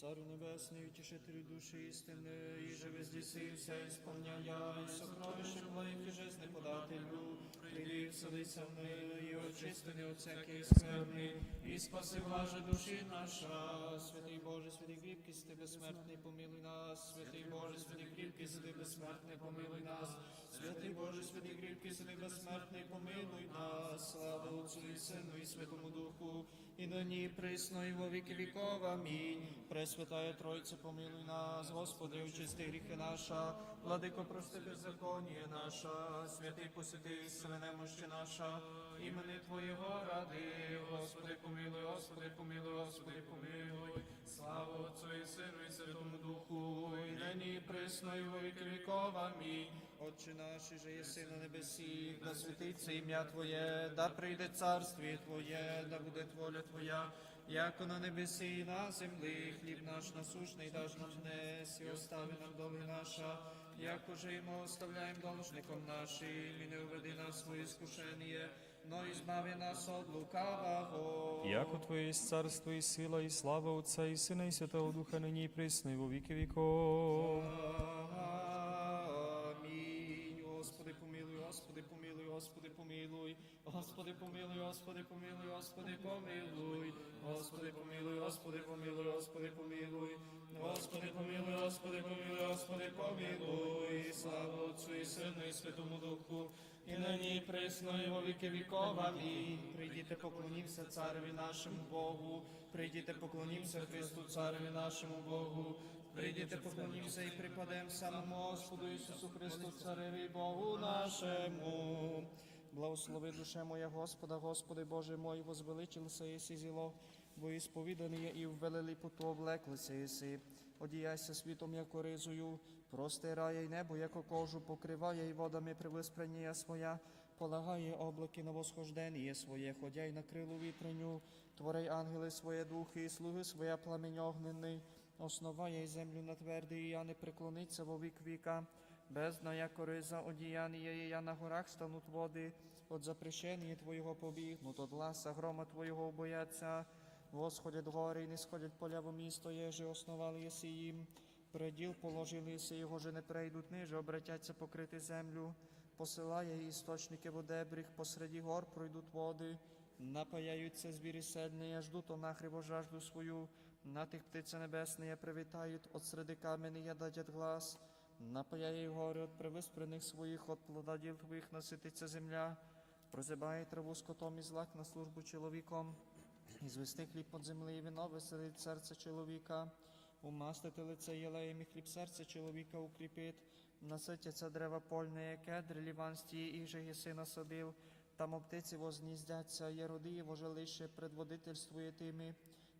Царю Небесний, утішителю душі істини, і же вездіси все ісполняя, і сокровище благих і жизни подателю, прийди і вселися в ми, і очисти от всякий скверни, і спаси блаже душі наша, святий Боже, святий кріпкий, си безсмертний, помилуй нас, святий Боже, святий кріпкий, си безсмертний, помилуй нас, святий Боже, святий кріпкий, си безсмертний, помилуй нас, слава Отцю і Сину і Святому Духу, і нині і присно, і во віки віков. Амінь. Пресвятая Тройце, помилуй нас, Господи, очисти гріхи наша, владико, прости беззаконніє наша, святий посвяти сили немощі наша, імени Твоєго ради, Господи, помилуй, Господи, помилуй, Господи, помилуй, слава Отцю і Сину і Святому Духу, і нині присно, во віки віков. Амінь. Отче наш, же єси на небесі, да святиться ім'я Твоє, да прийде царствіє Твоє, да буде воля Твоя, яко на небесі і на землі, хліб наш насушний даж нам днес, і остави нам доли наша, як уже ми оставляємо должником нашим, і не уведи нас своє скушення, но і збави нас от лукавого. Яко Твоє есть царство і сила, і слава Отця, і Сина, і Святого Духа, нині і присно, і во віки віков. Помилуй, Господи, помилуй, Господи, помилуй, Господи, помилуй, Господи, помилуй, Господи, помилуй, Господи, помилуй, Господи, помилуй, Господи, помилуй, Господи, помилуй, слава Отцю і Сину і Святому Духу, і нині і присно, і во віки віков. Амінь. Прийдіте, поклонімся цареві нашому Богу, прийдіте, поклонімся Христу, цареві нашому Богу, прийдіте, поклонімся і припадемо самому Господу Ісусу Христу, цареві Богу нашому. Благослови душе моя Господа, Господи Боже мой, возвеличилося єси зіло, бо є і в велеліпоту облеклися єси. Одіяйся світом, яко ризою, простирає й небо, яко кожу, покриває й водами привиспрення своя, полагає облаки на восхождення своє, ходяй на крилу вітреню, творей ангели своє духи, і слуги своя пламень огненний, основає й землю на твердий, і я не преклониться во вік віка. Бездна, як риза одіяння, і я на горах стануть води, от запрещення Твоєго побігнут, от ласа грома Твоєго бояться. Восходять гори і не сходять поля во місто, єже основали єси їм. Приділ положили єси, його же не прийдуть ниже, обратяться покрити землю. Посилає істочники водебріг, посереді гор пройдуть води. Напаяються звірі седні, я жду то нахриво жажду свою. На тих птиці небесні привітають, от среди камені я дадять глас. Напаяє гори от привиспрених своїх, от плода діл твоїх насититься земля. Прозибає траву скотом і злак на службу чоловіком. І звести хліб под землі, і вино веселить серце чоловіка. Умастити лице єлеєм і хліб серце чоловіка укріпить. Наситяться дерева польне, кедри ліванські, і же єси насадив. Там оптиці возніздяться, є роди, вожилище, предводительствує тими.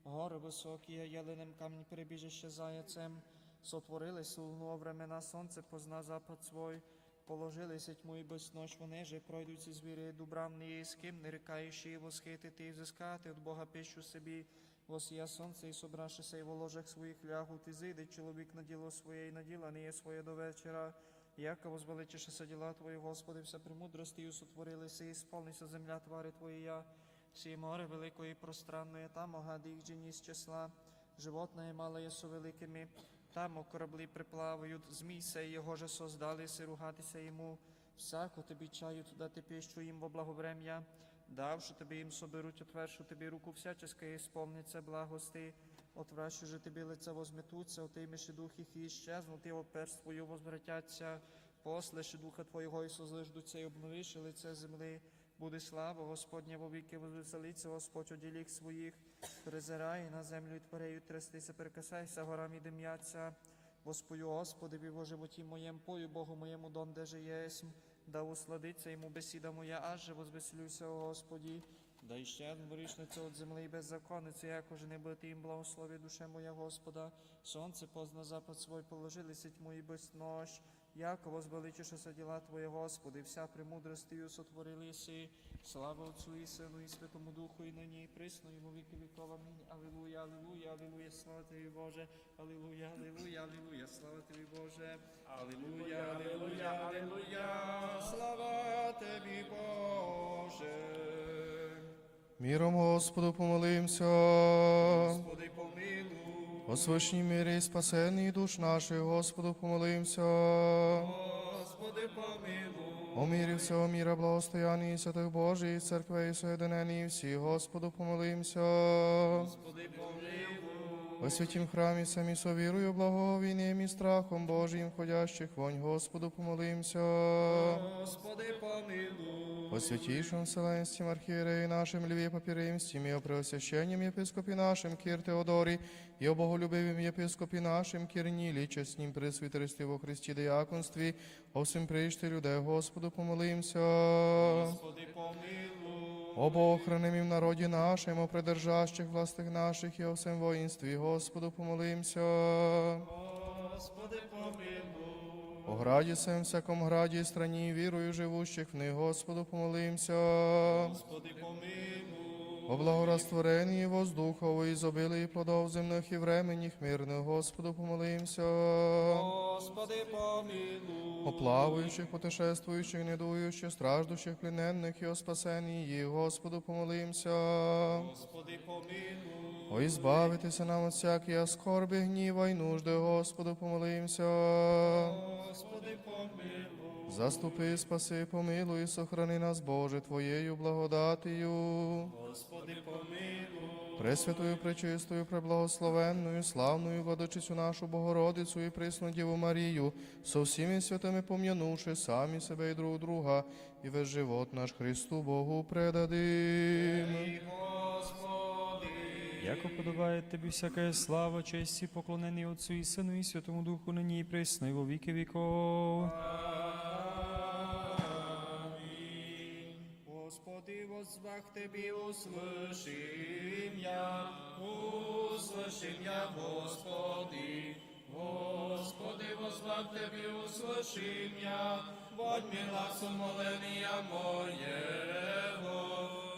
Гори високі, ялинем камінь перебіжище заяцем. Сотворились луну времена, сонце позна запад свой. Положилися тьму і безноч, вони же пройдуть ці звірі дубравні, з ким не рикаючи, восхитити і взискати від Бога пищу собі. Восія сонце і собравшися і в ложах своїх лягуть, і зійде чоловік на діло своє, і на діло не є своє до вечора. Яко возвеличишися діла Твої, Господи, вся премудростю сотворилися, і сповнися земля твари Твоя. Всі море великої пространної, там огади їх жені з числа. Животне мале є со великими, там у кораблі приплавають, змій сей його же создалися, ругатися йому. Всяко тобі чають дати пищу їм во благоврем'я, давши тобі їм соберуть, отвершу тобі руку всяческа і сповниться благости. Отвращу же тобі лице возметуться, отиймеши дух їх і іщезнуть, і оперст твою возвратяться, послеши духа твоєго і созлиждуться, і обновиши лице земли. Буде слава Господня во віки, возвеселиться Господь у діліх своїх, призирає на землю і творею трястися, перекасайся, горам і дим'яться. Воспою Господи, во животі моєм, пою Богу моєму, донде же єсмь, да усладиться йому бесіда моя, аж же возвеселюся, о Господі. Да іщезну ворішниця от земли і беззаконниця, якоже не бути їм благослови душе моя Господа. Сонце позна запад свой, положилися тьму і безнощ. Яко возвеличишся діла Твоє, Господи, вся премудростю сотворилися. Слава Отцу і Сину і Святому Духу, і нині, і присно, і во віки віков. Амінь. Алілуя, алілуя, алілуя, слава Тобі, Боже. Алілуя, алілуя, алілуя, слава Тобі, Боже. Алілуя, алілуя, алілуя, слава Тобі, Боже. Міром Господу помолимся. Господи, помилуй. О свишній мірі спасенні душ наших, Господу помолимся. Господи, помилуй. О мірі всього міра, благостоянні святих Божій, церкви і соєдинені всі, Господу помолимся. Господи, помилуй. О святім храмі самі совірою, благовійним і страхом Божим, ходящих вонь, Господу помолимся. Господи, помилуй. О святейшем Вселенским архиереи нашим Льве Папиримстим и о преосвященнем епископе нашим Кир Теодоре и о боголюбивом епископе нашим Кирниле, честним пресвитерстве во Христе диаконстве, о всем прежде людей Господу помолимся. Господи, помилуй. Об охранимом народе нашим, о придержащих властях наших и о всем воинстве, Господу помолимся. Господи, помилуй. О граді сем всяком граді, страні, вірою живущих в них, Господу помолимся. Господи, помилуй. О благорастворении воздухов и изобилии плодов земных и временних мирных, Господу помолимся. Господи, помилуй. О плавающих, путешествующих, недующих, страждущих, плененных и о спасении их, Господу помолимся. Господи, помилуй. О избавитеся нам от всякие скорби, гнива и нужды, Господу помолимся. Господи, помилуй. Заступи, спаси, помилуй, сохрани нас, Боже, Твоєю благодатію. Господи, помилуй. Пресвятою, пречистою, преблагословенною, славною владичицю нашу Богородицю і присну Діву Марію, со всіми святими пом'янувши самі себе і друг друга, і весь живот наш Христу Богу предадим. Господи. Яко подобає тобі всяка слава, честь і поклонення Отцю і Сину і Святому Духу, нині і присно, і во віки віков. Господи, возвах Тебе услышим я, услышим я, Господи. Господи, возвах Тебе услышим я, Подми гласу моления моего,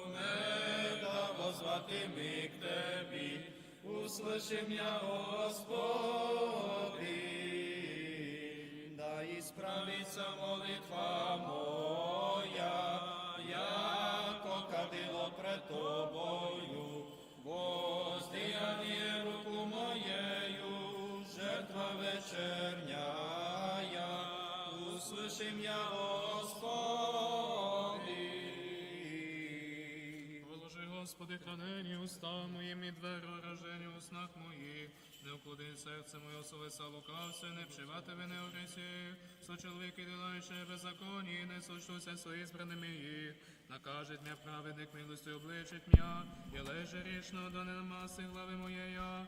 не да возвати ми к Тебе, услышим я, Господи. Да исправится молитва моя, Господи, хранені уста моїм і двері рожені у снах моїх. Не уклоди серце моє совеса лукався, не вшивати ви не орисі. Со чоловіки ділаючи беззаконні, не сочтуся свої збраними їх. Накажет мя праведник милостю обличить м'я, і леже річно до немаси глави моєя,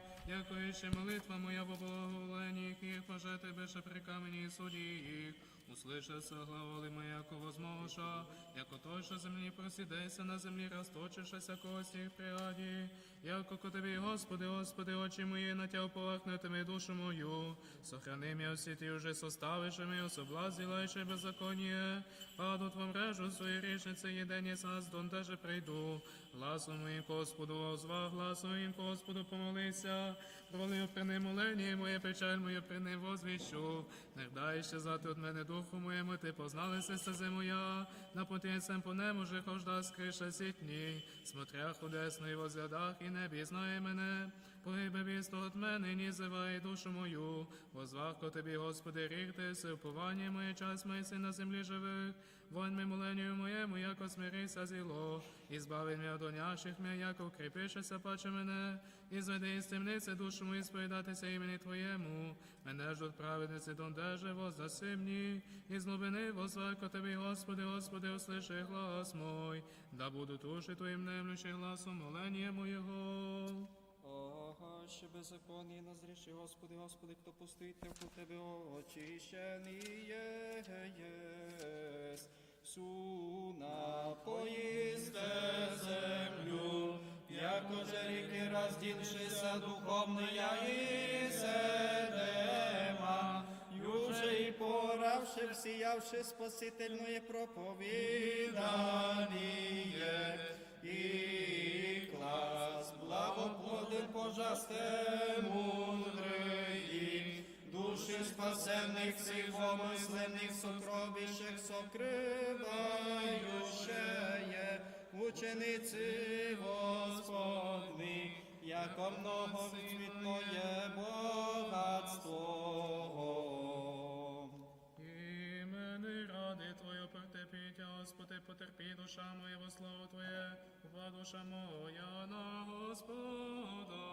іще молитва моя в облаговоленні їх, поже тебе ще при камені і суді їх. Услышався глаголи моя, яко возможа, яко той, що землі просідеться на землі, розточишася кості в пригаді, яко тобі, Господи, Господи, очі мої, на тя уповахнутими душу мою, сохрани м'я всі ті уже составиши ми, особлазила ще беззаконніє, паду твом мрежу свої річниці, єдені сас, донде прийду, гласом моїм Господу, озва, гласом моїм Господу, помолися, пролив прини молені, моє печаль, моє прини возвіщу, не вдай ще зати від мене духу моєму, ти позналися стези моя, на потінцем по нему же хожда скриша сітні, смотря худесно і возглядах, і не бізнає мене, погибе вісто от мене, ні зиває душу мою, возвахко тобі, Господи, ріхти, се уповання моє, час моє си на землі живих, вонь ми моленню моєму, яко смирися зіло, і збави мене до няших мя, яко укріпишеся, паче мене, і зведи із темниці душу мою сповідатися імені Твоєму, мене ж от праведниці дондеже воздаси мені, і з глибини возвако Тобі, Господи, Господи, услиши глас мой, да буду туши Твоїм немлющий гласом молення моєго. Ще беззаконні назріши, Господи, Господи, хто пустить у Тебе очищений єсть. Суна поїсте землю, яко же ріки роздільшися духовная і седема, юже і поравши, всіявши спасительне проповідання, і клас благоплоден пожасте мудрий, душі спасенних всіх помислених сокровищах сокриваючеє, учениці Господні, яко многоцвітное богатство. Господи, потерпі душа моя во славу Твоє, упа душа моя на Господа.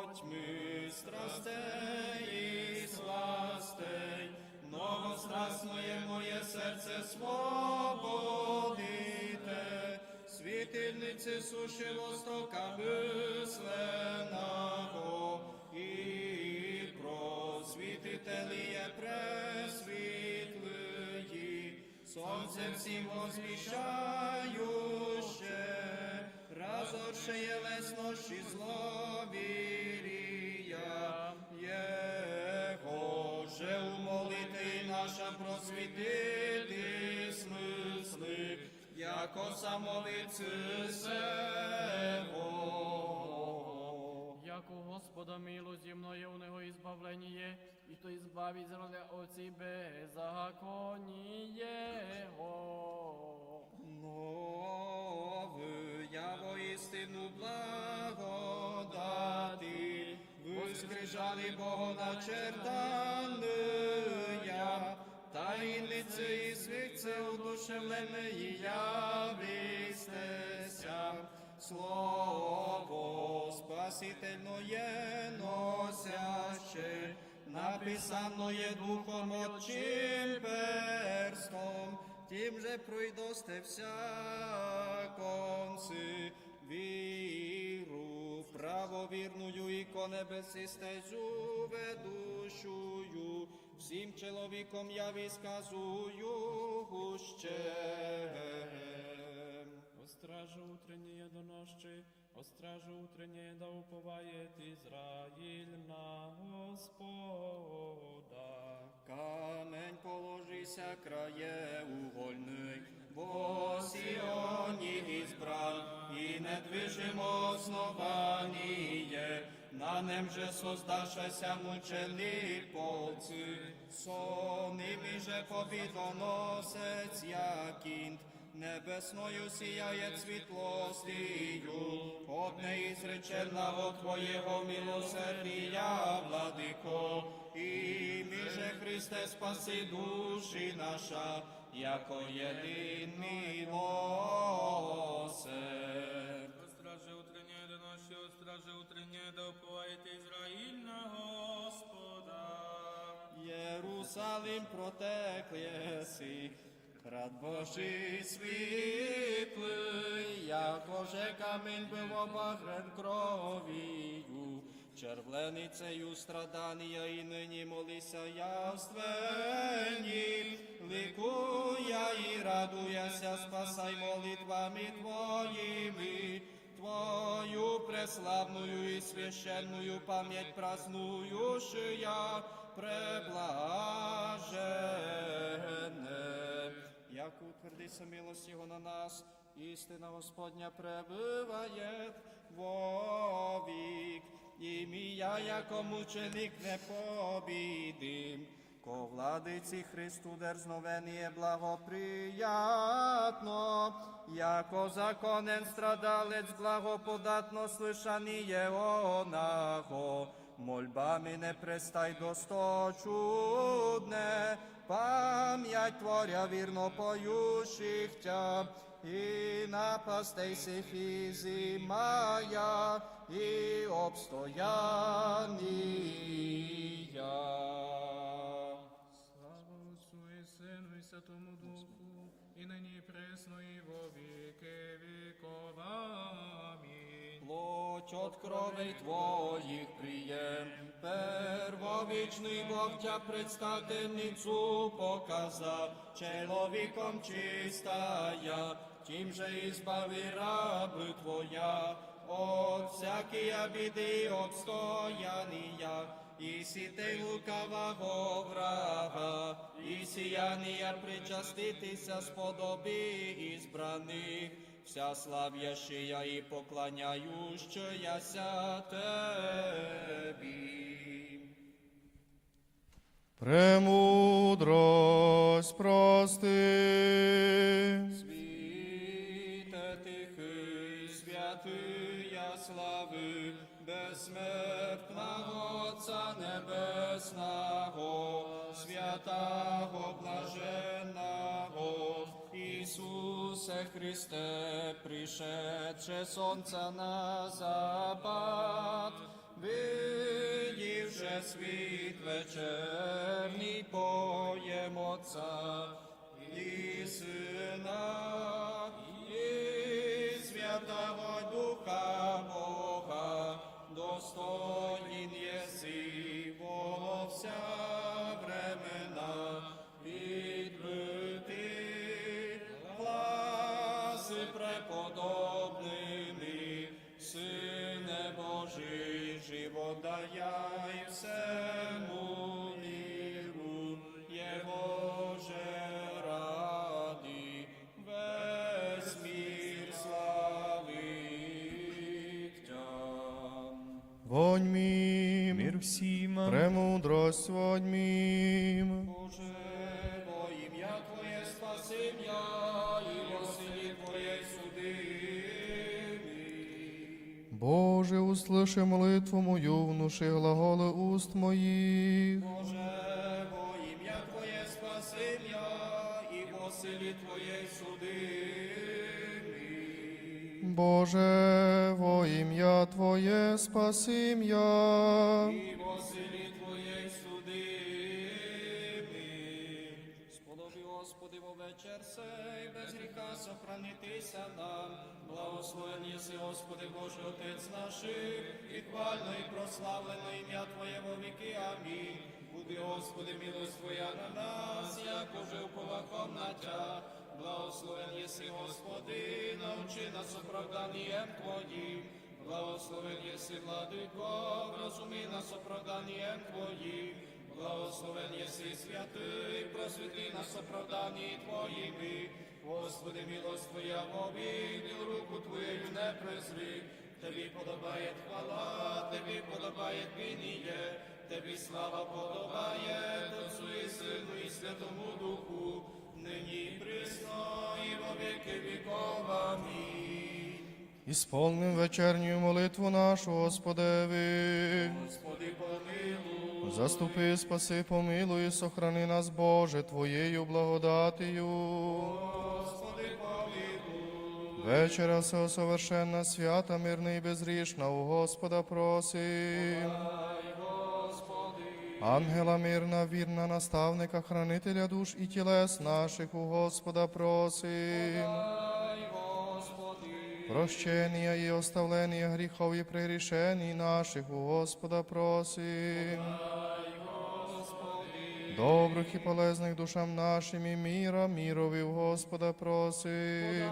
Отьми страстей і сластей, многострастное моє серце свободите, світильниці суші востока висленаго, і просвітителіє пресвітлиї, сонце всім возвіщающе, разоршеє леснощі зловірія, Його же умолити наша просвітити смисли, яко самовиці сего. Господа мило земное у него избавление, и то избавить рода от себе законие. Нови, я воістину благодати, воскрижали Бога начертаная, таїниці і світце удушевленої явистеся, Слово спасительное носяще, написаное духом отчим перстом, тим же пройдосте всяконці віру, правовірную і ко небесі стезю ведущую, всім чоловіком я висказую ще. Стражу утреннее до ночи, о стражу утреннее да уповает Израиль на Господа. Камень положися крає угольний, бо Сіоні ізбран, і недвижимо основаніє, на нем же создашася мучений полці, сонними же побідоносець якінт, Небесною сіяє світлостію, от неізречена от Твоєго милосердія, владико, і ми же Христе спаси душі наша, яко єдин милосерд. Страже утреннее до ночи, о страже утреннее да уповает Израиль на Господа. Єрусалим протеклєси, Рад Божий світлий, як же камінь був обагрен кровію, червленицею страдання і нині молися явствені, ликуя і радуяся, спасай молитвами Твоїми, Твою преславную и священную память празднующую я преблажене. Як утвердися милость Його на нас, істина Господня пребывает вовік. І мія, яко мученик не побідим. Ко владиці Христу дерзновеніє благоприятно, яко законен страдалець благоподатно слышаніє онаго, мольбами не престай досто чудне, пам'ять творя вірно поющих тя, і напастей сифізі моя, і обстоянія. От кровей Твоих прием, первовічний Бог Тя предстательницу показав, человеком чистая, тим же избави раби Твоя, от всякие обиды отстояния, і сітей лукавого врага, і сіяння причаститися сподоби ізбраних, вся слав'ящия і поклоняющаяся Тебі. Премудрость прости. Світе тихий, святия слави, безсмертного Отца Небесного, святого блаженного Ісуса. Ісусе Христе, пришедше сонця на запад, видівши світ вечерній поєм Отця і Сина, і Святого Духа Бога, достоїн всему миру, Его же ради весь мир славить Тя. Вонь мим, Мир всім. премудрость вонь. Боже, услыши молитву мою, внуши глаголи уст моїх. Боже, во ім'я Твоє спаси м'я, і во силі Твоє суди. Боже, во ім'я Твоє спаси м'я. І силі Твоє суди. Господи, во вечер сей, без гріха сохранитися нам. Благословен єси, Господи, Боже, Отець наших, і хвально, і прославлено ім'я Твоє во віки. Амінь. Буди, Господи, милость Твоя на нас, як уже уповахом на Тя. Благословен єси, Господи, научи нас оправданням Твоїм. Благословен єси, Владико, розуми нас оправданням Твоїм. Благословен єси, святий, просвіти нас оправданні Твоїми. Господи, милость Твоя обійди, руку Твоєю не презри. Тобі подобає хвала, Тобі подобає пініє, Тобі слава подобає, Отцу і Сину і Святому Духу, нині і присно, і во віки віков. Амінь. Ісполним вечерню молитву нашу, Господеві. Господи. Заступи, спаси, помилуй, сохрани нас, Боже, Твоєю благодатію. Господи, помилуй. Вечера все совершенна, свята, мирна і безгрішна, у Господа просим. Господи. Ангела мирна, вірна, наставника, хранителя душ і тілес наших, у Господа просим. Дай, Господи. Прощення і оставлення гріхов і прегрішень наших, у Господа просим. Добрих і полезних душам нашим і міра, мірові в Господа просим.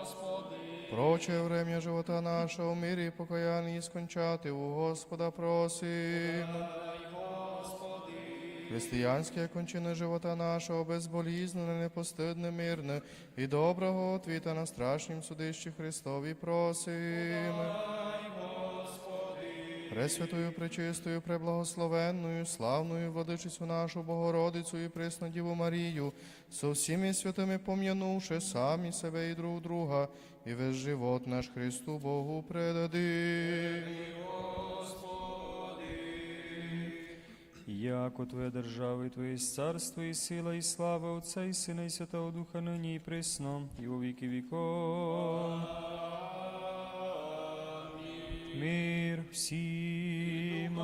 Господи. Проче время живота нашого в мирі і покаянні скончати у Господа просим. Господи. Християнське кончини живота нашого безболізнене, непостидне, мирне і доброго отвіта на страшнім судищі Христові просим. Дай, Господи. Пресвятою, пречистою, преблагословенною, славною владичицю нашу Богородицю і пресну Діву Марію, со всіми святими пом'янувши самі себе і друг друга, і весь живот наш Христу Богу предади. Яко Твоя держава, і Твоє царство, і сила, і слава Отця, і Сина, і Святого Духа, нині і присно, і у віки віков. Мир всім.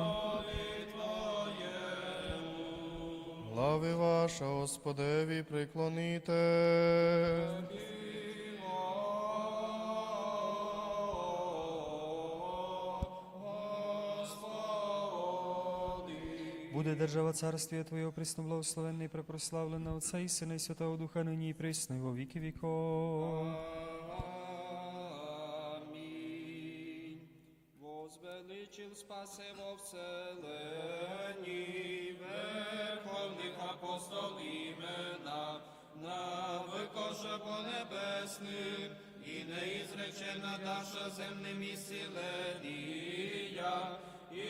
Глави ваша, Господеві, приклоніте. Буде держава царствія Твоєго присноблагословенна і препрославлена Отця і Сина, і Святого Духа, нині і присно, і во віки віков. Вселенні, верховних апостол імена, на викоша по небесних, і неізречена наша земним і сіленія, і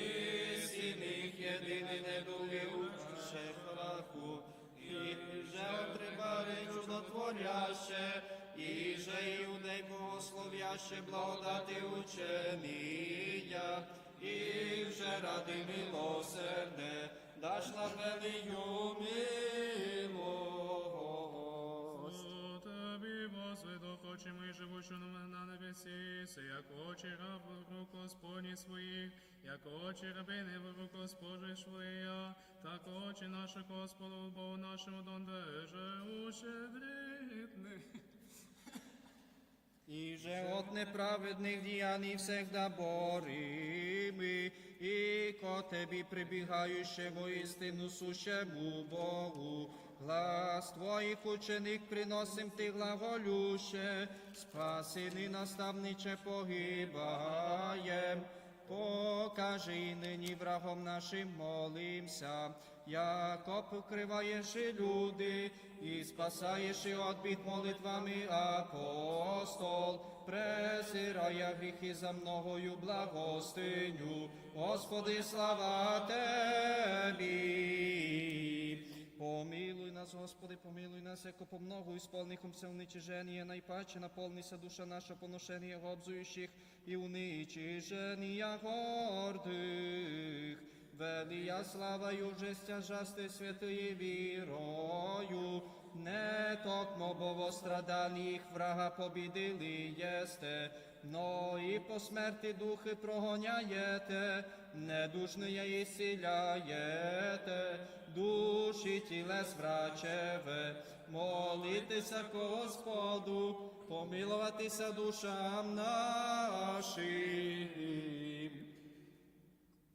сіних єдиний недуги учше храху, і же трибари чудотворяще, і же іудей богослов'яще благодати ученія, і вже ради милосерде, даш лавелію милость. Тобі, возведу, хочемо і живучу на небесі, се як очі раб в рук Господні своїх, як очі рабини в рук Госпожи своя, так очі наші Господу, Богу нашому дондеже ущедрітних. И же от неправедних діянь всегда борими, і ко Тебі прибігаючи воістину сущему Богу. Глас Твоїх ученик приносим Ти глаголюще, спасений наставниче погибаєм. Покажи нині врагом нашим молимся, яко покриваєш і люди, і спасаєш і отбіт молитвами апостол, презирає гріхи за многою благостиню. Господи, слава Тебі. Помилуй нас, Господи, помилуй нас, яко по многу исполнихом все уничижение, найпаче наполнися душа наша поношение обзующих и уничижения гордых. Велия славою жестя жасти святої вірою, не токмо бо страдалих врага побідили єсте, но і по смерті духи прогоняєте, недушне і сіляєте, душі тілес врачеве, молитися Господу, помилуватися душам нашим.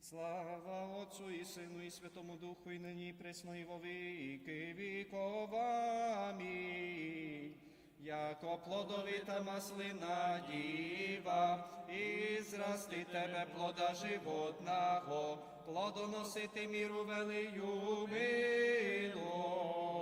Слава Отцу і Сину і Святому Духу, і нині і во віки віков. Амінь. Яко плодовита маслина діва, і зрасти тебе плода животного, плодоносити міру велию милость.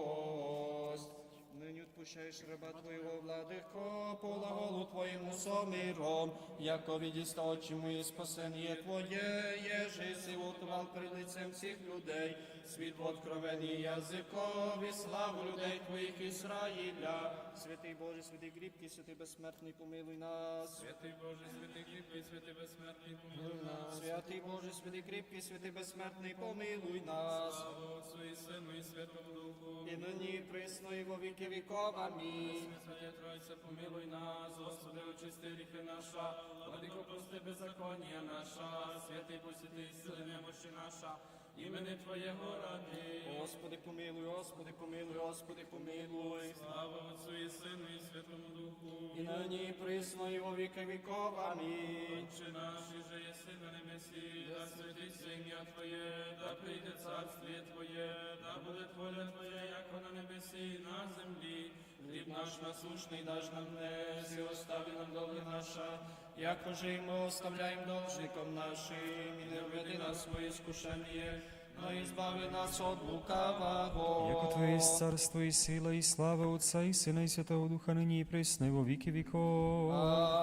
Відпущаєш раба Твоєго, владико, полаголу Твоєму сомиром, яко відіста очі мої спасення Твоє, єже си утвал при лицем всіх людей, світло откровені язикові, славу людей Твоїх Ізраїля. Святий Боже, святий кріпкий, святий безсмертний, помилуй нас. Святий Боже, святий кріпкий, святий безсмертний, помилуй нас. Святий Боже, святий кріпкий, святий безсмертний, помилуй нас. Слава Отцу і Сину і Святому Духу. І нині присно, і во віки віков. Амінь. Святая Тройця, помилуй нас, Господи, очисти гріхи наша, владико, прости беззаконня наша, святий посіти сили немощі наша, імени Твоєго ради. Господи, помилуй, Господи, помилуй, Господи, помилуй. Слава Отцу і Сину і Святому Духу. І нині і присно, і во віки віков. Амінь. Отче наш, же єси на небесі, да святиться ім'я Твоє, да прийде царствіє Твоє, да буде воля Твоя, яко на небесі, і на землі. Хліб наш насущний даж нам днес, і остави нам долги наша, якоже і ми оставляємо должником нашим, і не введи нас в своє скушення, но і збави нас от лукавого. Яко Твоє есть царство і сила, і слава Отца і Сина, і Святого Духа, нині і присно, і во віки віков. Амінь.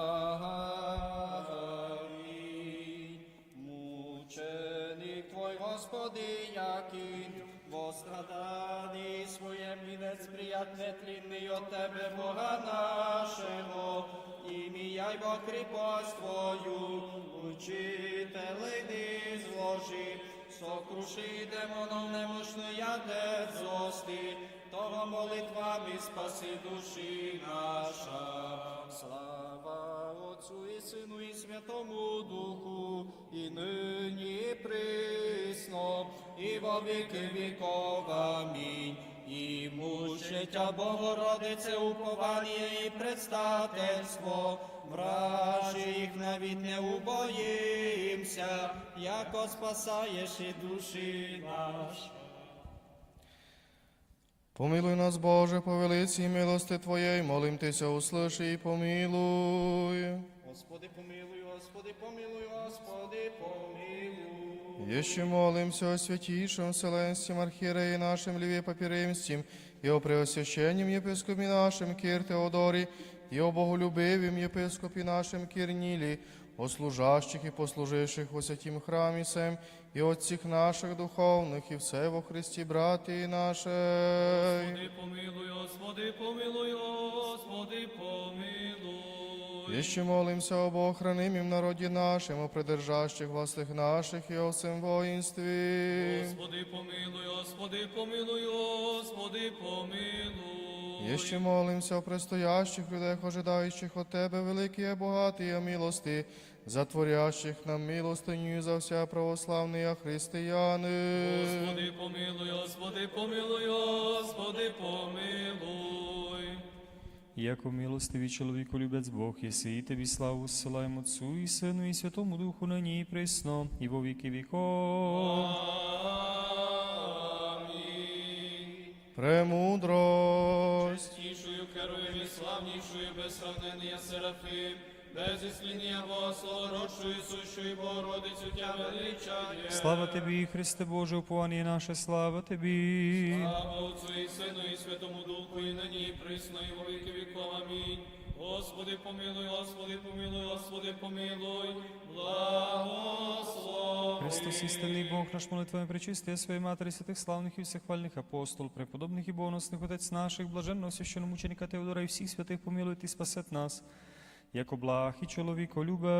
Мученик Твой, Господи, який во страданні своєм вінець приятне тлінний от Тебе, Бога нашого, ім'я й бо кріпость Твою, учителей не зложи, сокруши демонов немощний ядер зости, того молитвами спаси душі наша. Слава Отцу і Сину і Святому Духу, і нині присно, і во віки віков. Амінь. І мучиття Богородице уповання і предстательство, вражі їх навіть не убоїмся, яко спасаєш і душі наші. Помилуй нас, Боже, по велиці милости Твоєї, молим Тися, услиши і помилуй. Господи, помилуй, Господи, помилуй, Господи, помилуй. Еще молимся о святейшем Вселенском архиерее нашем Леве Папиримстим, и о преосвященном епископе нашем Кир Теодоре, и о боголюбивом епископе нашем Кирниле, о служащих и послуживших во святім храмі сем, и от всех наших духовных, и все во Христе, братья наши. Господи, помилуй, Господи, помилуй, Господи, помилуй. Еще молимся об охранимом народе нашем, о придержащих властях наших и о всем воинстве. Господи, помилуй, Господи, помилуй, Господи, помилуй. Еще молимся о предстоящих людях, ожидающих от Тебе великие богатые милости, затворящих нам милостыню за вся православные християни. Господи, помилуй, Господи, помилуй, Господи, помилуй. Яко милостивий чоловіку любець Бог, єси і тобі славу зсилаємо Отцу і Сину і Святому Духу на ній присно, і во віки віков. Амінь. Премудрость. Чистішою, керуєм і славнішою, без сравнення Серафим, без ісління Богослородшою, сущою Богородицю Тя величає. Слава тобі, Христе Боже, уповання наше, слава тобі. Слава Отцу і Сину і Святому Духу, і нині, і присно, і во віки віков. Амінь. Господи, помилуй, Господи, помилуй, Господи, помилуй, благослови. Христос, істинний Бог, наш молитвами причистия своєї матері, святих славних і всехвальних апостол, преподобних і боносних отець наших, блаженного священномученика Теодора і всіх святих помилуйте і спасет нас, як благ і чоловіколюбець.